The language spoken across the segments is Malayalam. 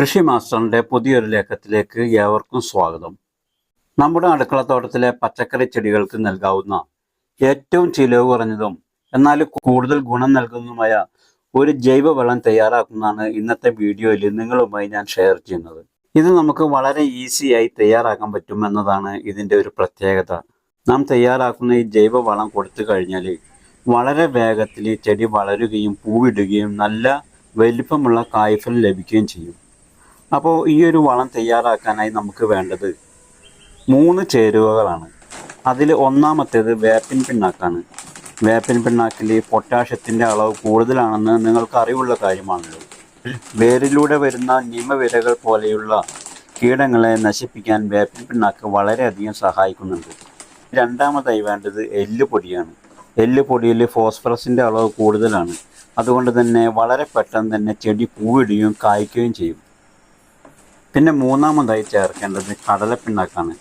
കൃഷി മാസ്റ്ററിന്റെ പുതിയൊരു ലേഖത്തിലേക്ക് ഏവർക്കും സ്വാഗതം. നമ്മുടെ അടുക്കളത്തോട്ടത്തിലെ പച്ചക്കറി ചെടികൾക്ക് നൽകാവുന്ന ഏറ്റവും ചിലവ് കുറഞ്ഞതും എന്നാൽ കൂടുതൽ ഗുണം നൽകുന്നതുമായ ഒരു ജൈവ വെള്ളം തയ്യാറാക്കുന്നതാണ് ഇന്നത്തെ വീഡിയോയിൽ നിങ്ങളുമായി ഞാൻ ഷെയർ ചെയ്യുന്നത്. ഇത് നമുക്ക് വളരെ ഈസിയായി തയ്യാറാക്കാൻ പറ്റും എന്നതാണ് ഇതിന്റെ ഒരു പ്രത്യേകത. നാം തയ്യാറാക്കുന്ന ഈ ജൈവ വളം കൊടുത്തു കഴിഞ്ഞാൽ വളരെ വേഗത്തിൽ ചെടി വളരുകയും പൂവിടുകയും നല്ല വലിപ്പമുള്ള കായ്ഫലം ലഭിക്കുകയും ചെയ്യും. അപ്പോൾ ഈ ഒരു വളം തയ്യാറാക്കാനായി നമുക്ക് വേണ്ടത് മൂന്ന് ചേരുവകളാണ്. അതിൽ ഒന്നാമത്തേത് വേപ്പിൻ പിണ്ണാക്കാണ്. വേപ്പിൻ പിണ്ണാക്കിൽ പൊട്ടാഷ്യത്തിന്റെ അളവ് കൂടുതലാണെന്ന് നിങ്ങൾക്ക് അറിവുള്ള കാര്യമാണല്ലോ. വേരിലൂടെ വരുന്ന നിമവിരകൾ പോലെയുള്ള കീടങ്ങളെ നശിപ്പിക്കാൻ വേപ്പിൻ പിണ്ണാക്ക് വളരെയധികം സഹായിക്കുന്നുണ്ട്. രണ്ടാമതായി വേണ്ടത് എല്ലുപൊടിയാണ്. എല്ലുപൊടിയിൽ ഫോസ്ഫറസിന്റെ അളവ് കൂടുതലാണ്. അതുകൊണ്ട് തന്നെ വളരെ പെട്ടെന്ന് തന്നെ ചെടി പൂവിടുകയും കായ്ക്കുകയും ചെയ്യും. പിന്നെ മൂന്നാമതായി ചേർക്കേണ്ടത് കടലപ്പിണ്ണാക്കാണ്.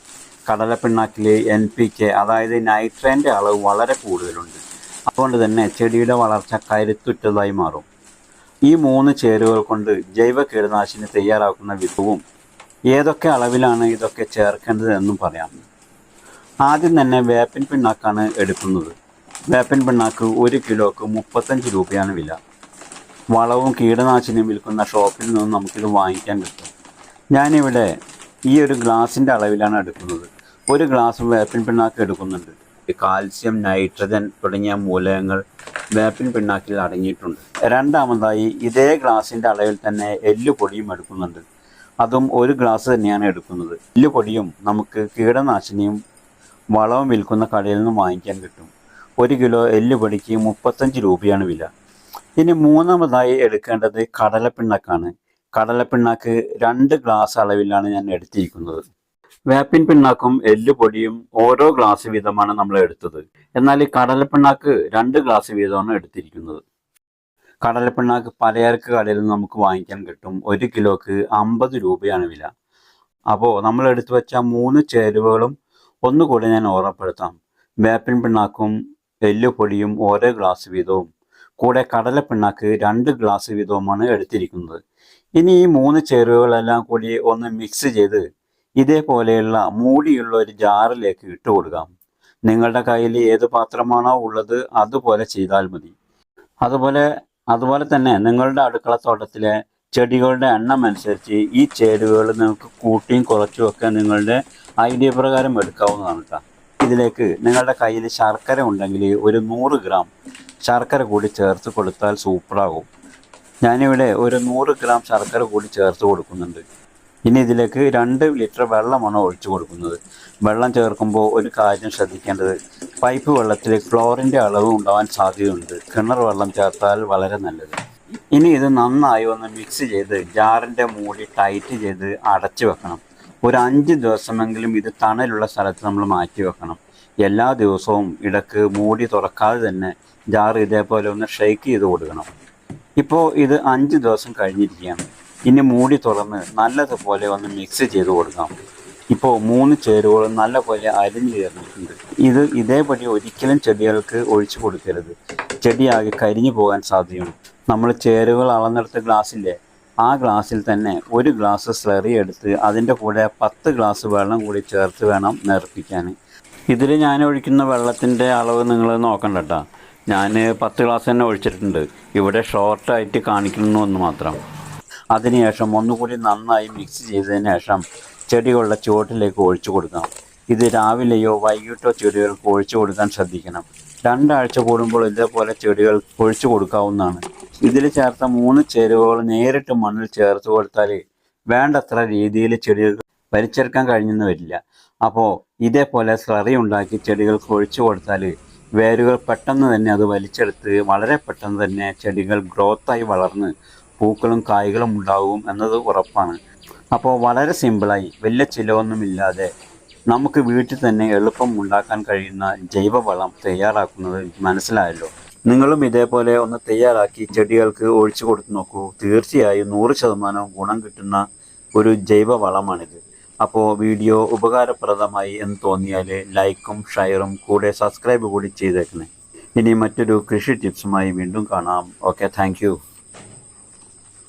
കടലപ്പിണ്ണാക്കിൽ എൻ പി കെ അതായത് നൈട്രേന്റെ അളവ് വളരെ കൂടുതലുണ്ട്. അതുകൊണ്ട് തന്നെ ചെടിയുടെ വളർച്ച കരുത്തുറ്റതായി മാറും. ഈ മൂന്ന് ചേരുവകൾ കൊണ്ട് ജൈവ കീടനാശിനി തയ്യാറാക്കുന്ന വിധവും ഏതൊക്കെ അളവിലാണ് ഇതൊക്കെ ചേർക്കേണ്ടത് എന്നും പറയാം. ആദ്യം തന്നെ വേപ്പിൻ പിണ്ണാക്കാണ് എടുക്കുന്നത്. വേപ്പിൻ പിണ്ണാക്ക് ഒരു കിലോക്ക് മുപ്പത്തഞ്ച് രൂപയാണ് വില. വളവും കീടനാശിനിയും വിൽക്കുന്ന ഷോപ്പിൽ നിന്നും നമുക്കിത് വാങ്ങിക്കാൻ കിട്ടും. ഞാനിവിടെ ഈ ഒരു ഗ്ലാസിന്റെ അളവിലാണ് എടുക്കുന്നത്. ഒരു ഗ്ലാസ് വേപ്പിൻ പിണ്ണാക്ക് എടുക്കുന്നുണ്ട്. കാൽസ്യം നൈട്രജൻ തുടങ്ങിയ മൂലകങ്ങൾ വേപ്പിൻ പിണ്ണാക്കിൽ അടങ്ങിയിട്ടുണ്ട്. രണ്ടാമതായി ഇതേ ഗ്ലാസിന്റെ അളവിൽ തന്നെ എല്ലുപൊടിയും എടുക്കുന്നുണ്ട്. അതും ഒരു ഗ്ലാസ് തന്നെയാണ് എടുക്കുന്നത്. എല്ലുപൊടിയും നമുക്ക് കീടനാശിനിയും വളവും വിൽക്കുന്ന കടയിൽ നിന്ന് വാങ്ങിക്കാൻ കിട്ടും. ഒരു കിലോ എല്ലുപൊടിക്ക് മുപ്പത്തഞ്ച് രൂപയാണ് വില. ഇനി മൂന്നാമതായി എടുക്കേണ്ടത് കടലപ്പിണ്ണാക്കാണ്. കടലപ്പിണ്ണാക്ക് രണ്ട് ഗ്ലാസ് അളവിലാണ് ഞാൻ എടുത്തിരിക്കുന്നത്. വേപ്പിൻ പിണ്ണാക്കും എല്ലുപൊടിയും ഓരോ ഗ്ലാസ് വീതമാണ് നമ്മൾ എടുത്തത്. എന്നാൽ ഈ കടലപ്പിണ്ണാക്ക് രണ്ട് ഗ്ലാസ് വീതമാണ് എടുത്തിരിക്കുന്നത്. കടലപ്പിണ്ണാക്ക് പലചരക്ക് കടയിൽ നിന്ന് നമുക്ക് വാങ്ങിക്കാൻ കിട്ടും. ഒരു കിലോക്ക് അമ്പത് രൂപയാണ് വില. അപ്പോൾ നമ്മൾ എടുത്തു വെച്ച മൂന്ന് ചേരുവകളും ഒന്നുകൂടി ഞാൻ ഓർമ്മപ്പെടുത്താം. വേപ്പിൻ പിണ്ണാക്കും എല്ലുപൊടിയും ഓരോ ഗ്ലാസ് വീതവും കൂടെ കടലപ്പിണ്ണാക്ക് രണ്ട് ഗ്ലാസ് വീതവുമാണ് എടുത്തിരിക്കുന്നത്. ഇനി ഈ മൂന്ന് ചേരുവകളെല്ലാം കൂടി ഒന്ന് മിക്സ് ചെയ്ത് ഇതേപോലെയുള്ള മൂടിയുള്ള ഒരു ജാറിലേക്ക് ഇട്ട് കൊടുക്കാം. നിങ്ങളുടെ കയ്യിൽ ഏത് പാത്രമാണോ ഉള്ളത് അതുപോലെ ചെയ്താൽ മതി. അതുപോലെ അതുപോലെ തന്നെ നിങ്ങളുടെ അടുക്കളത്തോട്ടത്തിലെ ചെടികളുടെ എണ്ണം അനുസരിച്ച് ഈ ചേരുവകൾ നിങ്ങൾക്ക് കൂട്ടിയും കുറച്ചും ഒക്കെ നിങ്ങളുടെ ഐഡിയ പ്രകാരം എടുക്കാവുന്നതാണ് കേട്ടോ ഇതിലേക്ക് നിങ്ങളുടെ കയ്യിൽ ശർക്കര ഉണ്ടെങ്കിൽ ഒരു നൂറ് ഗ്രാം ശർക്കര കൂടി ചേർത്ത് കൊടുത്താൽ സൂപ്പറാകും. ഞാനിവിടെ ഒരു നൂറ് ഗ്രാം ശർക്കര കൂടി ചേർത്ത് കൊടുക്കുന്നുണ്ട്. ഇനി ഇതിലേക്ക് രണ്ട് ലിറ്റർ വെള്ളമാണ് ഒഴിച്ചു കൊടുക്കുന്നത്. വെള്ളം ചേർക്കുമ്പോൾ ഒരു കാര്യം ശ്രദ്ധിക്കേണ്ടത് പൈപ്പ് വെള്ളത്തിൽ ക്ലോറിന്റെ അളവ് ഉണ്ടാവാൻ സാധ്യതയുണ്ട്. കിണർ വെള്ളം ചേർത്താൽ വളരെ നല്ലത്. ഇനി ഇത് നന്നായി ഒന്ന് മിക്സ് ചെയ്ത് ജാറിന്റെ മൂടി ടൈറ്റ് ചെയ്ത് അടച്ചു വെക്കണം. ഒരു അഞ്ച് ദിവസമെങ്കിലും ഇത് തണലുള്ള സ്ഥലത്ത് നമ്മൾ മാറ്റി വെക്കണം. എല്ലാ ദിവസവും ഇടയ്ക്ക് മൂടി തുറക്കാതെ തന്നെ ജാർ ഇതേപോലെ ഒന്ന് ഷെയ്ക്ക് ചെയ്ത് കൊടുക്കണം. ഇപ്പോൾ ഇത് അഞ്ച് ദിവസം കഴിഞ്ഞിരിക്കുകയാണ്. ഇനി മൂടി തുറന്ന് നല്ലതുപോലെ ഒന്ന് മിക്സ് ചെയ്ത് കൊടുക്കാം. ഇപ്പോൾ മൂന്ന് ചേരുവകളും നല്ലപോലെ അരിഞ്ഞു ചേർന്നിട്ടുണ്ട്. ഇത് ഇതേപടി ഒരിക്കലും ചെടികൾക്ക് ഒഴിച്ചു കൊടുക്കരുത്. ചെടിയാകെ കരിഞ്ഞു പോകാൻ സാധ്യതയുണ്ട്. നമ്മൾ ചേരുവകൾ അളന്നെടുത്ത ഗ്ലാസ്സില്ലേ ആ ഗ്ലാസ്സിൽ തന്നെ ഒരു ഗ്ലാസ് സ്ലറി എടുത്ത് അതിന്റെ കൂടെ പത്ത് ഗ്ലാസ് വെള്ളം കൂടി ചേർത്ത് വേണം നേർപ്പിക്കാൻ ഇതിൽ ഞാൻ ഒഴിക്കുന്ന വെള്ളത്തിന്റെ അളവ് നിങ്ങൾ നോക്കണ്ട കേട്ടോ ഞാൻ പത്ത് ഗ്ലാസ് തന്നെ ഒഴിച്ചിട്ടുണ്ട്. ഇവിടെ ഷോർട്ടായിട്ട് കാണിക്കുന്നു എന്ന് മാത്രം. അതിനുശേഷം ഒന്നുകൂടി നന്നായി മിക്സ് ചെയ്തതിന് ശേഷം ചെടികളുടെ ചുവട്ടിലേക്ക് ഒഴിച്ചു കൊടുക്കാം. ഇത് രാവിലെയോ വൈകിട്ടോ ചെടികൾക്ക് ഒഴിച്ചു കൊടുക്കാൻ ശ്രദ്ധിക്കണം. രണ്ടാഴ്ച കൂടുമ്പോൾ ഇതേപോലെ ചെടികൾ ഒഴിച്ചു കൊടുക്കാവുന്നതാണ്. ഇതിൽ ചേർത്ത മൂന്ന് ചേരുവകൾ നേരിട്ട് മണ്ണിൽ ചേർത്ത് കൊടുത്താൽ വേണ്ടത്ര രീതിയിൽ ചെടികൾ വലിച്ചെടുക്കാൻ കഴിഞ്ഞെന്ന് വരില്ല. അപ്പോൾ ഇതേപോലെ സ്ലറി ഉണ്ടാക്കി ചെടികൾക്ക് ഒഴിച്ചു കൊടുത്താൽ വേരുകൾ പെട്ടെന്ന് തന്നെ അത് വലിച്ചെടുത്ത് വളരെ പെട്ടെന്ന് തന്നെ ചെടികൾ ഗ്രോത്തായി വളർന്ന് പൂക്കളും കായ്കളും ഉണ്ടാവും എന്നത് ഉറപ്പാണ്. അപ്പോൾ വളരെ സിമ്പിളായി വലിയ ചിലവൊന്നുമില്ലാതെ നമുക്ക് വീട്ടിൽ തന്നെ എളുപ്പം ഉണ്ടാക്കാൻ കഴിയുന്ന ജൈവവളം തയ്യാറാക്കുന്നത് മനസ്സിലായല്ലോ. നിങ്ങളും ഇതേപോലെ ഒന്ന് തയ്യാറാക്കി ചെടികൾക്ക് ഒഴിച്ചു കൊടുത്ത് നോക്കൂ. തീർച്ചയായും നൂറ് ശതമാനവും ഗുണം കിട്ടുന്ന ഒരു ജൈവ വളമാണിത്. അപ്പോൾ വീഡിയോ ഉപകാരപ്രദമായി എന്ന് തോന്നിയാൽ ലൈക്കും ഷെയറും കൂടെ സബ്സ്ക്രൈബ് കൂടി ചെയ്തേക്കണേ. ഇനി മറ്റൊരു കൃഷി ടിപ്സുമായി വീണ്ടും കാണാം. Okay thank